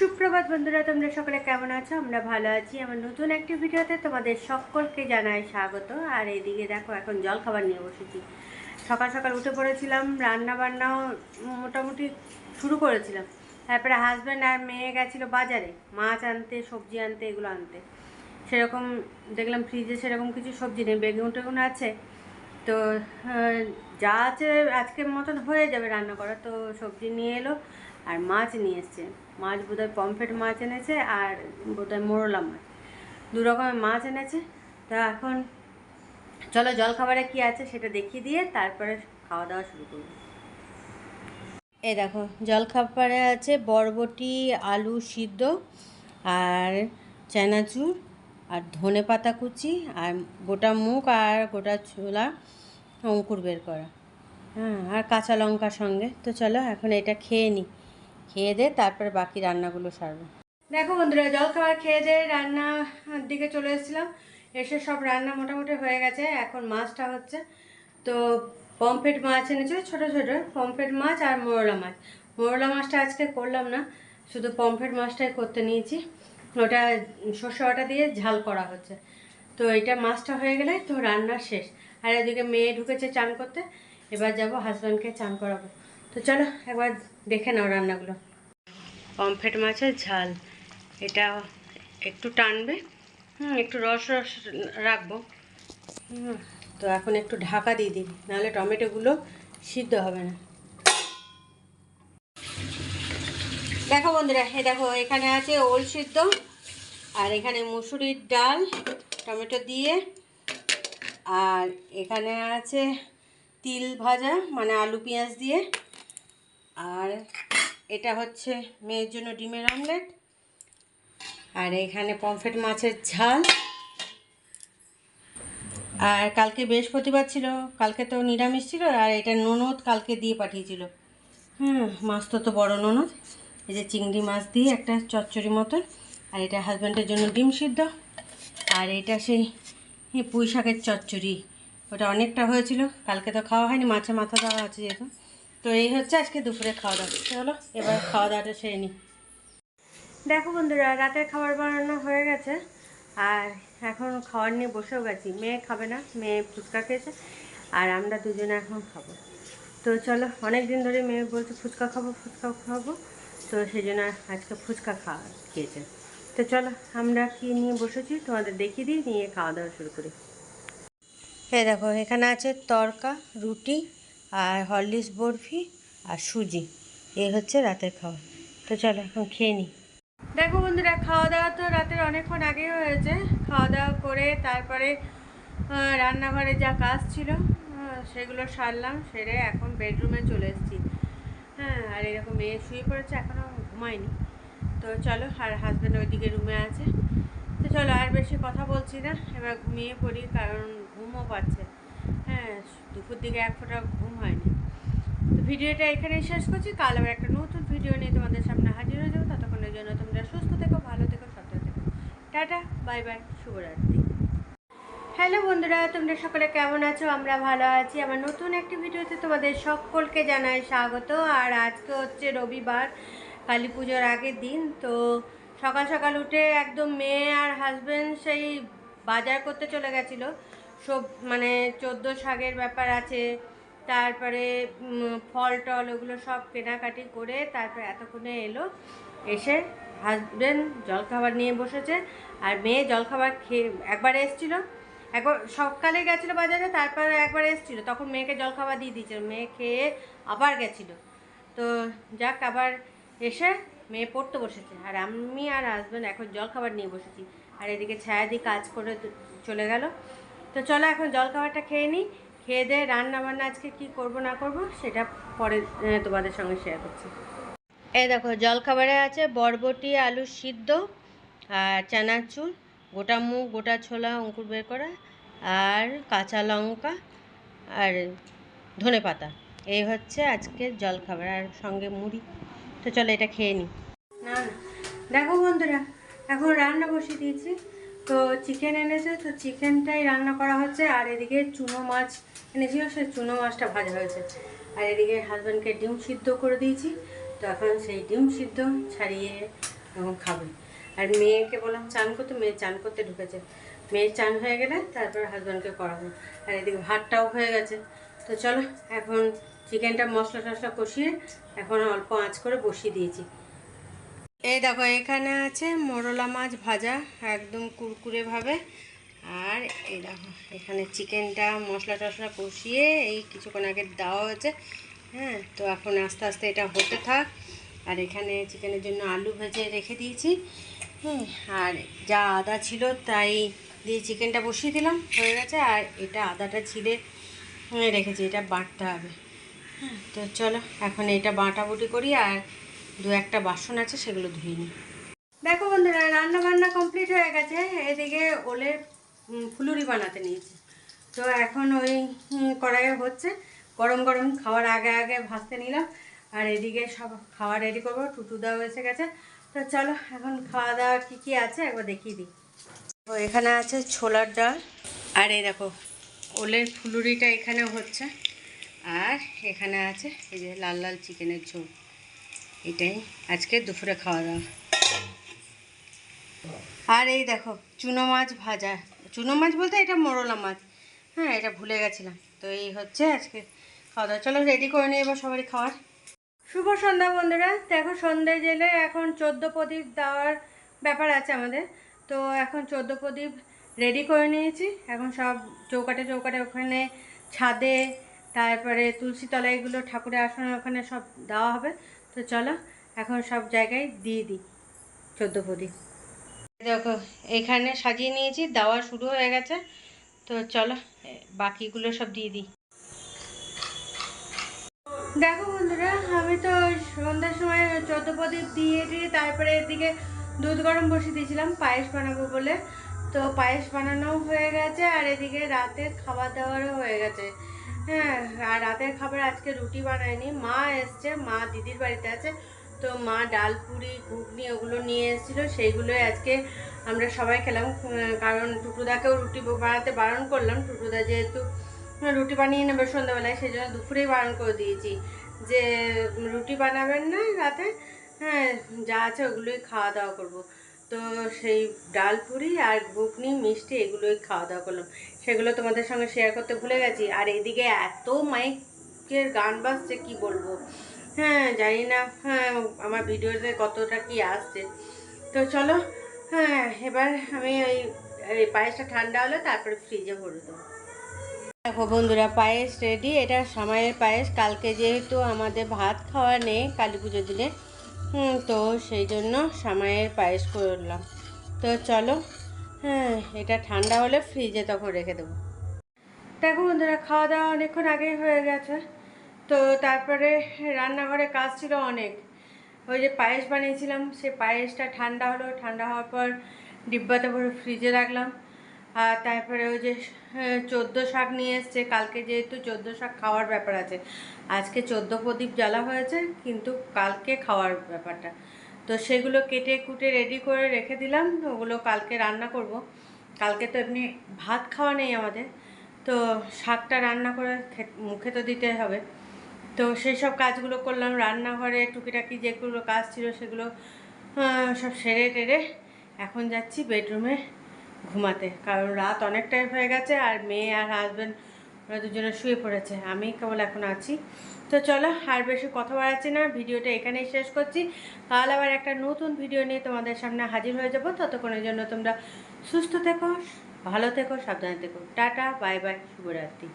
সুপ্রভাত বন্ধুরা, তোমরা সকলে কেমন আছো? আমরা ভালো আছি। আমার নতুন একটি ভিডিওতে তোমাদের সকলকে জানাই স্বাগত। আর এইদিকে দেখো, এখন জল খাবার নিয়ে বসেছি। সকাল সকাল উঠে পড়েছিলাম রান্না বান্নাও মোটামুটি শুরু করেছিলাম। তারপরে হাজব্যান্ড আর মেয়ে গেছিল বাজারে, মাছ আনতে, সবজি আনতে, এগুলো আনতে। সেরকম দেখলাম ফ্রিজে সেরকম কিছু সবজি নেই, বেগুন টেগুন আছে। তো যা আছে আজকের মতন হয়ে যাবে রান্না করা তো সবজি নিয়ে এলো। আর মাছ নিয়ে এসছে। মাছ বোধহয় পমফ্রেট মাছ এনেছে আর বোধহয় মোরলা মাছ। দু রকমের মাছ এনেছে। তা এখন চলো জল খাবারে কী আছে সেটা দেখিয়ে দিয়ে তারপরে খাওয়া দাওয়া শুরু করব। এই দেখো জল খাবারে আছে বরবটি, আলু সিদ্ধ আর চানাচুর আর ধনে পাতা কুচি আর গোটা মুগ আর গোটা ছোলা অঙ্কুর বের করা। হ্যাঁ আর কাঁচা লঙ্কার সঙ্গে। তো চলো এখন এটা খেয়ে নিই খেয়ে দে, তারপরে বাকি রান্নাগুলো সারবো। দেখো বন্ধুরা, জল খাবার খেয়ে দিয়ে রান্নার দিকে চলে এসেছিলাম। এসে সব রান্না মোটামুটি হয়ে গেছে। এখন মাছটা হচ্ছে, তো পমফ্রেট মাছ এনেছিল, ছোটো ছোটো পমফ্রেট মাছ আর মোরলা মাছ। মোরলা মাছটা আজকে করলাম না, শুধু পমফ্রেট মাছটাই করতে নিয়েছি। ওটা সর্ষে বাটা দিয়ে ঝাল করা হচ্ছে। তো এটা মাছটা হয়ে গেলে তো রান্না শেষ। আর এদিকে মেয়ে ঢুকেছে চান করতে, এবার যাব হাজব্যান্ডকে চান করাবো। তো চলো, একবার দেখে নাও রান্নাগুলো। পমফ্রেট মাছের ঝাল। এটা একটু টানবে, হুম, একটু রস রস রাখব। তো এখন একটু ঢাকা দিয়ে দিই, নাহলে টমেটোগুলো সিদ্ধ হবে না। দেখো বন্ধুরা এই দেখো, এখানে আছে ওল সিদ্ধ, আর এখানে মুসুরির ডাল, টমেটো দিয়ে, আর এখানে আছে তিল ভাজা মানে আলু পেঁয়াজ দিয়ে, আর এটা হচ্ছে মেয়ের জন্য ডিমের অমলেট আর এখানে পমফ্রেট মাছের ঝাল। আর কালকে বৃহস্পতিবার ছিল, কালকে তো নিরামিষ ছিল, আর এটা ননদ কালকে দিয়ে পাঠিয়েছিল। হুম, মাছ তো তো বড়ো ননদ। এই যে চিংড়ি মাছ দিয়ে একটা চচ্চড়ি মতন, আর এটা হাজব্যান্ডের জন্য ডিম সিদ্ধ। আর এটা সেই পুঁই শাকের চচ্চড়ি। ওটা অনেকটা হয়েছিল, কালকে তো খাওয়া হয়নি মাছের মাথা দেওয়া আছে যেহেতু। তো এই হচ্ছে আজকে দুপুরে খাওয়া দাওয়া চলো এবার খাওয়া দাওয়াটা সেরে নিই দেখো বন্ধুরা, রাতের খাবার বানানো হয়ে গেছে, আর এখন খাবার নিয়ে বসেও গেছি। মেয়ে খাবে না, মেয়ে ফুচকা খেয়েছে, আর আমরা দুজনে এখন খাব। তো চলো অনেক দিন ধরে মেয়ে বলছে, ফুচকা খাব ফুচকা খাব। তো সেই জন্য আজকে ফুচকা খাওয়া খেয়েছে। তো চলো, আমরা কি নিয়ে বসেছি তোমাদের দেখিয়ে দিই, নিয়ে খাওয়া দাওয়া শুরু করি। এই দেখো, এখানে আছে তরকা, রুটি আর হরলিক্স বরফি আর সুজি এই হচ্ছে রাতের খাবার। তো চলো, এখন খেয়ে নিই দেখো বন্ধুরা খাওয়া দাওয়া তো রাতের অনেকক্ষণ আগে হয়েছে। খাওয়া দাওয়া করে তারপরে রান্নাঘরে যা কাজ ছিল সেগুলো সারলাম, সেরে এখন বেডরুমে চলে এসেছি। হ্যাঁ আর এরকম মেয়ে শুয়ে পড়েছে এখনও ঘুমায়নি। তো চলো, আর হাজব্যান্ড ওইদিকে রুমে আছে। তো চলো, আর বেশি কথা বলছি না, এবার ঘুমিয়ে পড়ি, কারণ ঘুমও পাচ্ছে। দুপুর দিকে এক ফোঁটা ঘুম হয়নি। তো ভিডিওটা এখানেই শেষ করছি। কাল আবার একটা নতুন ভিডিও নিয়ে তোমাদের সামনে হাজির হয়ে যাব। ততক্ষণের জন্য তোমরা সুস্থ থেকো, ভালো থেকো, সাবধানে থেকো। টাটা, বাই বাই, শুভরাত্রি। হ্যালো বন্ধুরা, তোমরা সকলে কেমন আছো? আমরা ভালো আছি। আমার নতুন একটি ভিডিওতে তোমাদের সকলকে জানাই স্বাগত। আর আজকে হচ্ছে রবিবার, কালী পুজোর আগের দিন। তো সকাল সকাল উঠে একদম মেয়ে আর হাজব্যান্ড সেই বাজার করতে চলে গেছিল। সব মানে চোদ্দ শাকের ব্যাপার আছে, তারপরে ফল টল ওগুলো সব কেনাকাটি করে তারপরে এতক্ষণে এলো, এসে হাজব্যান্ড জলখাবার নিয়ে বসেছে আর মেয়ে জলখাবার খেয়ে একবার এসেছিল, একবার সকালে গেছিল বাজারে তারপরে একবার এসেছিল, তখন মেয়েকে জলখাবার দিয়ে দিয়েছিল, মেয়ে খেয়ে আবার গেছিল। তো যাক, আবার এসে মেয়ে পড়তে বসেছে আর আমি আর হাজব্যান্ড এখন জলখাবার নিয়ে বসেছি। আর এদিকে ছায়াদি কাজ করে চলে গেল। তো চলো এখন জলখাবারটা খেয়ে নিই। খেয়ে দিয়ে রান্না বান্না আজকে কি করব না করব সেটা পরে তোমাদের সঙ্গে শেয়ার করছি। এই দেখো জলখাবারে আছে বরবটি, আলু সিদ্ধ আর চানাচুর গোটা মুগ, গোটা ছোলা, অঙ্কুর বের করা আর কাঁচা লঙ্কা আর ধনে পাতা। এই হচ্ছে আজকের জলখাবার আর সঙ্গে মুড়ি। তো চলো এটা খেয়ে নিই। না না। দেখো বন্ধুরা, এখন রান্না বসিয়ে দিয়েছি। তো চিকেন এনেছে, তো চিকেনটাই রান্না করা হচ্ছে, আর এদিকে চুনো মাছ এনেছিল সেই চুনো মাছটা ভাজা হয়েছে। আর এদিকে হাজব্যান্ডকে ডিম সিদ্ধ করে দিয়েছি, তো এখন সেই ডিম সিদ্ধ ছাড়িয়ে এখন খাবে। আর মেয়েকে বললাম, চান করতে? মেয়ে চান করতে ঢুকেছে। মেয়ের চান হয়ে গেলে তারপর হাজব্যান্ডকে করাবো। আর এদিকে ভাতটাও হয়ে গেছে। তো চলো, এখন চিকেনটা মশলা টশলা কষিয়ে এখন অল্প আঁচ করে বসিয়ে দিয়েছি। এই দেখো এখানে আছে মোরলা মাছ ভাজা একদম কুরকুরে ভাবে। আর এই দেখো এখানে চিকেনটা মশলা টশলা কষিয়ে এই কিছুক্ষণ আগে দেওয়া হয়েছে। হ্যাঁ তো এখন আস্তে আস্তে এটা হতে থাক। আর এখানে চিকেনের জন্য আলু ভেজে রেখে দিয়েছি। আর যা আদা ছিল তাই দিয়ে চিকেনটা বসিয়ে দিলাম হয়ে গেছে। আর এটা আদাটা ছিঁড়ে হ্যাঁ, রেখেছি এটা বাটতে হবে। হ্যাঁ তো চলো এখন এটা বাটাবুটি করি। আর দু একটা বাসন আছে, সেগুলো ধুয়ে নিই। দেখো বন্ধুরা রান্না বান্না কমপ্লিট হয়ে গেছে। এদিকে ওলের ফুলুরি বানাতে নিয়েছি। তো এখন ওই কড়াইয়ে হচ্ছে। গরম গরম খাওয়ার আগে আগে ভাজতে নিলাম। আর এদিকে সব খাওয়া রেডি করব। টুটু টুটুদাও এসে গেছে। তো চলো, এখন খাওয়া দাওয়া কী কী আছে একবার দেখিয়ে দিই। তো এখানে আছে ছোলার ডাল। আর এই দেখো, ওলের ফুলুরিটা এখানে হচ্ছে। আর এখানে আছে এই যে লাল লাল চিকেনের ঝোল। এটাই। আজকে দুপুরে খাওয়া দাওয়া। আর এই দেখো, চুনো মাছ ভাজা। চুনো মাছ বলতে এটা মোরলা মাছ। হ্যাঁ এটা ভুলে গেছিলাম। তো এই হচ্ছে আজকে খাওয়া দাওয়া। চলো রেডি করে নিই এবার সবারই খাওয়ার। শুভ সন্ধ্যা বন্ধুরা। দেখো সন্ধ্যে জেলে এখন চোদ্দ প্রদীপ দেওয়ার ব্যাপার আছে আমাদের। তো এখন চোদ্দ প্রদীপ রেডি করে নিয়েছি। এখন সব চৌকাটে চৌকাটে ওখানে ছাদে, তারপরে তুলসী তলায় এগুলো ঠাকুরের আসনের ওখানে সব দেওয়া হবে। তো চলো, এখন সব জায়গায় দিয়ে দিই, চোদ্দ প্রদীপ। দেখো, এখানে সাজিয়ে নিয়েছি, দেওয়া শুরু হয়ে গেছে। তো চলো বাকিগুলো সব দিয়ে দিই। দেখো বন্ধুরা, আমি তো সন্ধ্যার সময় চোদ্দ প্রদীপ দিয়ে দিয়ে তারপরে এদিকে দুধ গরম বসিয়ে দিয়েছিলাম, পায়েস বানাবো বলে। তো পায়েস বানানোও হয়ে গেছে, আর এদিকে রাতের খাবার দাবারও হয়ে গেছে। হ্যাঁ আর রাতের খাবার আজকে রুটি বানায়নি। মা এসছে, মা দিদির বাড়িতে আছে। তো মা ডাল, পুরি, ঘুগনি ওগুলো নিয়ে এসেছিল। সেইগুলোই আজকে আমরা সবাই খেলাম। কারণ টুটুদাকেও রুটি বানাতে বারণ করলাম। টুটুদা যেহেতু রুটি বানিয়ে নেবে সন্ধ্যাবেলায় সেই জন্য দুপুরেই বারণ করে দিয়েছি যে, রুটি বানাবেন না রাতে হ্যাঁ যা আছে ওগুলোই খাওয়া দাওয়া করব। তো সেই ডাল পুরি আর ঘুগনি, মিষ্টি এগুলোই খাওয়া দাওয়া করলাম। সেগুলো তোমাদের সঙ্গে শেয়ার করতে ভুলে গেছি। আর এদিকে এত মাইকের গান বাজছে, কি বলব? হ্যাঁ জানি না। হ্যাঁ আমার ভিডিওতে কতটা কি আসছে। তো চলো হ্যাঁ এবার আমি ওই পায়েসটা ঠান্ডা হলে তারপরে ফ্রিজে ভরে দেবো। দেখো বন্ধুরা, পায়েস রেডি এটা সামাইয়ের পায়েস। কালকে যেহেতু আমাদের ভাত খাওয়া নেই, কালী পুজোর দিলে হুম, তো সেই জন্য সামাইয়ের পায়েস করলাম। তো চলো হ্যাঁ এটা ঠান্ডা হলে ফ্রিজে তখন রেখে দেবো। দেখো বন্ধুরা খাওয়া দাওয়া অনেকক্ষণ আগেই হয়ে গেছে। তো তারপরে রান্নাঘরে কাজ ছিল অনেক। ওই যে পায়েস বানিয়েছিলাম সে পায়েসটা ঠান্ডা হলো। ঠান্ডা হওয়ার পর ডিব্বাতে ভরে ফ্রিজে রাখলাম। আর তারপরে ওই যে চোদ্দ শাক নিয়ে এসছে। কালকে যেহেতু চোদ্দ শাক খাওয়ার ব্যাপার আছে। আজকে চোদ্দ প্রদীপ জ্বালা হয়েছে, কিন্তু কালকে খাওয়ার ব্যাপারটা। তো সেগুলো কেটে কুটে রেডি করে রেখে দিলাম। ওগুলো কালকে রান্না করব। কালকে তো এমনি ভাত খাওয়া নেই আমাদের। তো শাকটা রান্না করে মুখে তো দিতে হবে। তো সেই সব কাজগুলো করলাম। রান্নাঘরে টুকিটাকি যেগুলো কাজ ছিল সেগুলো সব সেরে টেরে এখন যাচ্ছি বেডরুমে ঘুমাতে, কারণ রাত অনেকটাই হয়ে গেছে আর মেয়ে আর হাজব্যান্ড ওরা দুজনে শুয়ে পড়েছে। আমি কেবল এখন আছি। তো চলো আর বেশি কথা বাড়াচ্ছি না, ভিডিওটা এখানেই শেষ করছি। কাল আবার একটা নতুন ভিডিও নিয়ে তোমাদের সামনে হাজির হয়ে যাব। ততক্ষণের জন্য তোমরা সুস্থ থেকো, ভালো থেকো, সাবধানে থেকো। টাটা, বাই বাই, শুভরাত্রি।